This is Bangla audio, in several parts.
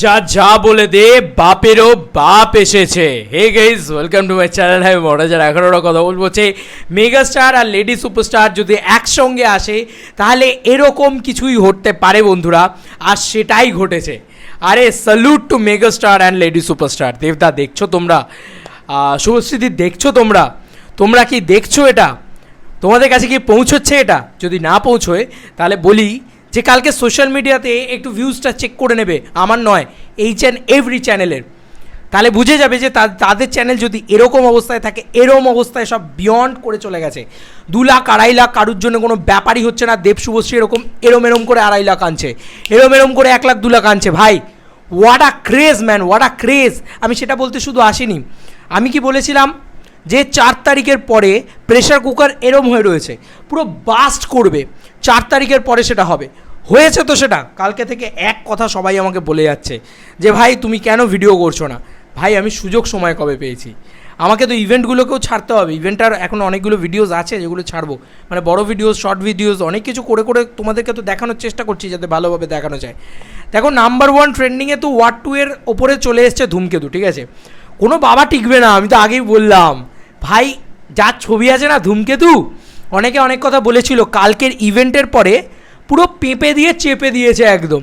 যা যা বলে দে, বাপেরও বাপ এসেছে। Hey guys welcome to my channel আমি মহারাজার এগারোটা কথা বলব যে মেগাস্টার আর লেডি সুপারস্টার যদি একসঙ্গে আসে, তাহলে এরকম কিছুই ঘটতে পারে বন্ধুরা, আর সেটাই ঘটেছে। আরে salute to megastar and lady superstar দেবদা, দেখছ তোমরা? শুভশ্রীদি, দেখছ তোমরা? তোমরা কি দেখছ এটা? তোমাদের কাছে কি পৌঁছচ্ছে এটা? যদি না পৌঁছয়, তাহলে বলি যে কালকে সোশ্যাল মিডিয়াতে একটু ভিউজটা চেক করে নেবে, আমার নয় এইচ অ্যান্ড এভরি চ্যানেলের তাহলে বুঝে যাবে যে তাদের চ্যানেল যদি এরকম অবস্থায় থাকে এরকম অবস্থায় সব বিয়ন্ড করে চলে গেছে। দু লাখ, আড়াই লাখ কারুর জন্য কোনো ব্যাপারই হচ্ছে না, দেব শুভশ্রী এরকম এরম এরম করে আড়াই লাখ আনছে। এরম এরম করে এক লাখ, দু লাখ আনছে। ভাই what a craze man what a craze আমি সেটা বলতে শুধু আসিনি। আমি কি বলেছিলাম? যে চার তারিখের পরে প্রেশার কুকার এরম হয়ে রয়েছে, পুরো বাস্ট করবে। চার তারিখের পরে সেটা হবে। হয়েছে তো সেটা। কালকে থেকে এক কথা সবাই আমাকে বলে যাচ্ছে যে, ভাই, তুমি কেন ভিডিও করছ না? ভাই, আমি সুযোগ সময় কবে পেয়েছি? আমাকে তো ইভেন্টগুলোকেও ছাড়তে হবে। ইভেন্টার এখন অনেকগুলো ভিডিওস আছে যেগুলো ছাড়বো। মানে বড় ভিডিওস শর্ট ভিডিওস অনেক কিছু করে করে তোমাদেরকে তো দেখানোর চেষ্টা করছি যাতে ভালোভাবে দেখানো যায়। দেখো নাম্বার ওয়ান ট্রেন্ডিংয়ে তো ওয়ার্ড টু এর ওপরে চলে এসছে ধূমকেতু, ঠিক আছে? কোনো বাবা টিকবে না, আমি তো আগেই বললাম। ভাই যার ছবি আছে না ধূমকেতু? অনেকে অনেক কথা বলেছিল, কালকের ইভেন্টের পরে পুরো পেঁপে দিয়ে চেপে দিয়েছে একদম।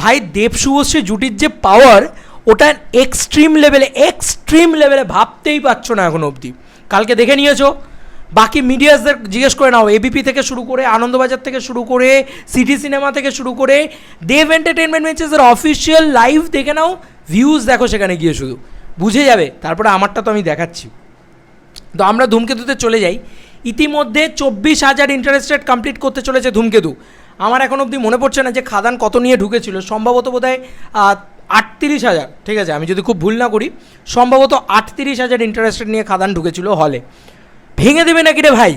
ভাই দেব শুভশ্রী জুটির যে পাওয়ার ওটা এক্সট্রিম লেভেলে এক্সট্রিম লেভেলে ভাবতেই পারছ না এখন অবধি। কালকে দেখে নিয়েছো। বাকি মিডিয়াসদের জিজ্ঞেস করে নাও এবিপি থেকে শুরু করে, আনন্দবাজার থেকে শুরু করে সিটি সিনেমা থেকে শুরু করে, দেব এন্টারটেনমেন্ট মেন্সেসের অফিসিয়াল লাইভ দেখে নাও ভিউজ দেখো সেখানে গিয়ে শুধু। বুঝে যাবে, তারপরে আমারটা তো আমি দেখাচ্ছি। তো আমরা ধূমকেতুতে চলে যাই। ইতিমধ্যে চব্বিশ হাজার ইন্টারেস্ট রেট কমপ্লিট করতে চলেছে ধূমকেতু। আমার এখন অবধি মনে পড়ছে না যে খাদান কত নিয়ে ঢুকেছিল। সম্ভবত বোধ হয় আটত্রিশ হাজার। ঠিক আছে, আমি যদি খুব ভুল না করি, সম্ভবত আটত্রিশ হাজার ইন্টারেস্ট রেট নিয়ে খাদান ঢুকেছিল হলে ভেঙে দেবে নাকি রে ভাই?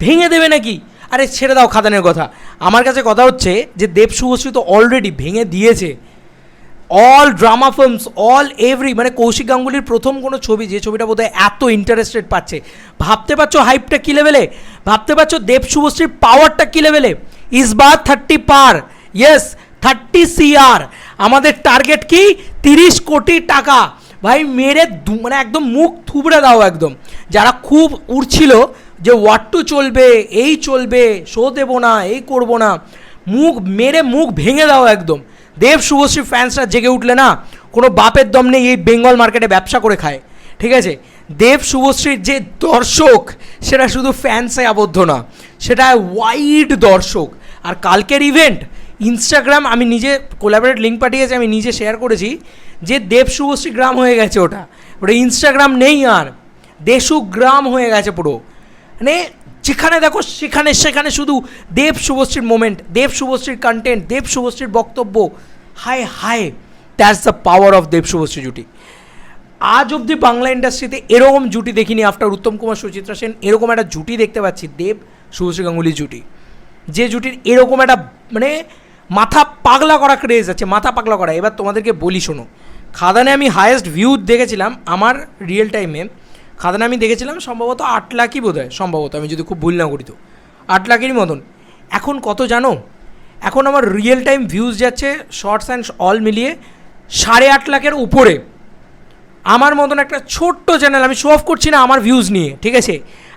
ভেঙে দেবে নাকি? আরে ছেড়ে দাও খাদানের কথা। আমার কাছে কথা হচ্ছে যে দেব শুভশ্রী তো অলরেডি ভেঙে দিয়েছে। All drama films all every মানে কৌশিক গাঙ্গুলির প্রথম কোনো ছবি, যে ছবিটা বোধহয় এত ইন্টারেস্টেড পাচ্ছে। ভাবতে পারছ হাইপটা কী লেভেলে ভাবতে পারছ দেব শুভশ্রীর পাওয়ারটা কী লেভেলে ইসবার থার্টি পার ইয়েস থার্টি সিআর আমাদের টার্গেট কি? তিরিশ কোটি টাকা। ভাই, মেরে মানে একদম মুখ থুবড়ে দাও একদম। যারা খুব উড়ছিল যে টু চলবে, এই চলবে, শো দেবো না, এই করব না, মুখ, মেরে মুখ ভেঙে দাও একদম। দেব শুভশ্রী ফ্যান্সরা জেগে উঠলে না, কোনো বাপের দম নেই এই বেঙ্গল মার্কেটে ব্যবসা করে খায়। ঠিক আছে? দেব শুভশ্রীর যে দর্শক, সেটা শুধু ফ্যান্সে আবদ্ধ না, সেটা ওয়াইড দর্শক। আর কালকের ইভেন্ট ইনস্টাগ্রাম আমি নিজে কোলাবরেট লিঙ্ক পাঠিয়েছি, আমি নিজে শেয়ার করেছি, যে দেব শুভশ্রী গ্রাম হয়ে গেছে ওটা। ওটা ইনস্টাগ্রাম নেই আর, দেশু গ্রাম হয়ে গেছে পুরো। মানে যেখানে দেখো, সেখানে সেখানে শুধু দেব শুভশ্রীর মোমেন্ট দেব শুভশ্রীর কন্টেন্ট দেব শুভশ্রীর বক্তব্য। হায় হায় that's the power of Dev Subhashree জুটি। আজ অবধি বাংলা ইন্ডাস্ট্রিতে এরকম জুটি দেখিনি আফটার উত্তম কুমার সুচিত্রা সেন, এরকম একটা জুটি দেখতে পাচ্ছি, দেব শুভশ্রী গাঙ্গুলির জুটি। যে জুটির এরকম একটা মানে মাথা পাগলা করা ক্রেজ আছে, মাথা পাগলা করা। এবার তোমাদেরকে বলি, শোনো, খাদানে আমি হায়েস্ট ভিউ দেখেছিলাম আমার রিয়েল টাইমে খাদানে আমি দেখেছিলাম সম্ভবত আট লাখই বোধ হয় সম্ভবত, আমি যদি খুব ভুল না করি তো। আট লাখেরই মতন। এখন কত জানো? এখন আমার রিয়েল টাইম ভিউজ যাচ্ছে শর্টস অ্যান্ড অল মিলিয়ে সাড়ে আট লাখের উপরে। আমার মতন একটা ছোট্ট চ্যানেল আমি শো অফ করছি না আমার ভিউজ নিয়ে, ঠিক আছে?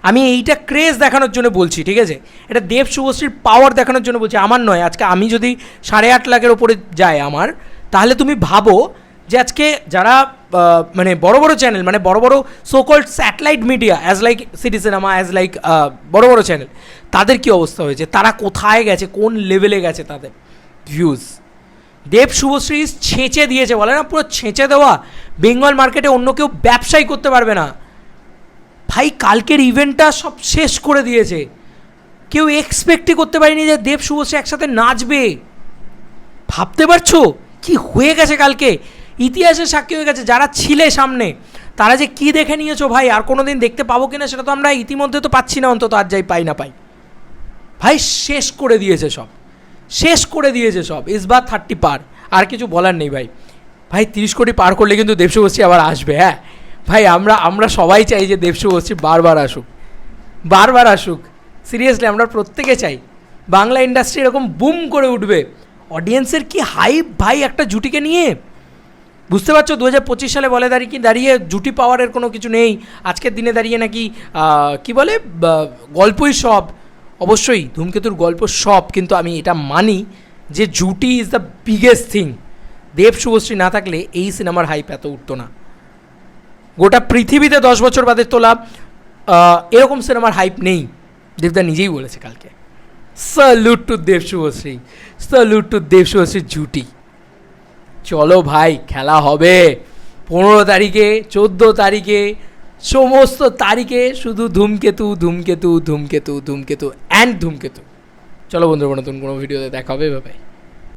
আমি এইটা ক্রেজ দেখানোর জন্য বলছি, ঠিক আছে? এটা দেব শুভশ্রীর পাওয়ার দেখানোর জন্য বলছি, আমার নয়, আজকে আমি যদি সাড়ে আট লাখের ওপরে যায় আমার, তাহলে তুমি ভাবো যে আজকে যারা মানে বড় বড় চ্যানেল মানে বড় বড় so called satellite media as like city cinema as like বড় বড় চ্যানেল তাদের কি অবস্থা হয়েছে? তারা কোথায় গেছে? কোন লেভেলে গেছে তাদের ভিউজ দেব শুভশ্রী ছেঁচে দিয়েছে, বলে না? পুরো ছেঁচে দেওয়া। বেঙ্গল মার্কেটে অন্য কেউ ব্যবসাই করতে পারবে না। ভাই, কালকের ইভেন্টটা সব শেষ করে দিয়েছে। কেউ এক্সপেক্টই করতে পারেনি যে দেব শুভশ্রী একসাথে নাচবে। ভাবতে পারছ? কি হয়ে গেছে কালকে? ইতিহাসের সাক্ষী হয়ে গেছে, যারা ছিলে সামনে, তারা যে কি দেখে নিয়েছো ভাই, আর কোনো দিন দেখতে পাবো কিনা সেটা তো আমরা ইতিমধ্যে তো পাচ্ছি না, অন্তত আর যাই পাই না পাই। ভাই, শেষ করে দিয়েছে সব। শেষ করে দিয়েছে সব ইসবার থার্টি পার, আর কিছু বলার নেই ভাই। ভাই, তিরিশ কোটি পার করলে কিন্তু দেবশুভশ্রী আবার আসবে হ্যাঁ? ভাই, আমরা আমরা সবাই চাই যে দেবশুভশ্রী বারবার আসুক। বারবার আসুক। সিরিয়াসলি আমরা প্রত্যেকে চাই, বাংলা ইন্ডাস্ট্রি এরকম বুম করে উঠবে। অডিয়েন্সের কি হাইপ ভাই, একটা জুটিকে নিয়ে? বুঝতে পারছ? দু হাজার পঁচিশ সালে বলে দাঁড়িয়ে কি দাঁড়িয়ে জুটি পাওয়ারের কোনো কিছু নেই? আজকের দিনে দাঁড়িয়ে নাকি কি বলে গল্পই সব। অবশ্যই ধূমকেতুর গল্প সব, কিন্তু আমি এটা মানি যে জুটি is the biggest thing Dev Subhashree না থাকলে এই সিনেমার হাইপ এত উঠতো না। গোটা পৃথিবীতে দশ বছর বাদে তোলা এরকম সিনেমার হাইপ নেই। দেবদা নিজেই বলেছে কালকে। Salute to Dev Subhashree. Salute to Dev শুভশ্রীর জুটি। চলো ভাই, খেলা হবে। পনেরো তারিখে, চোদ্দ তারিখে, সমস্ত তারিখে শুধু ধূমকেতু ধূমকেতু ধূমকেতু ধূমকেতু অ্যান্ড ধূমকেতু। চলো বন্ধুরা, নতুন কোনো ভিডিওতে দেখা হবে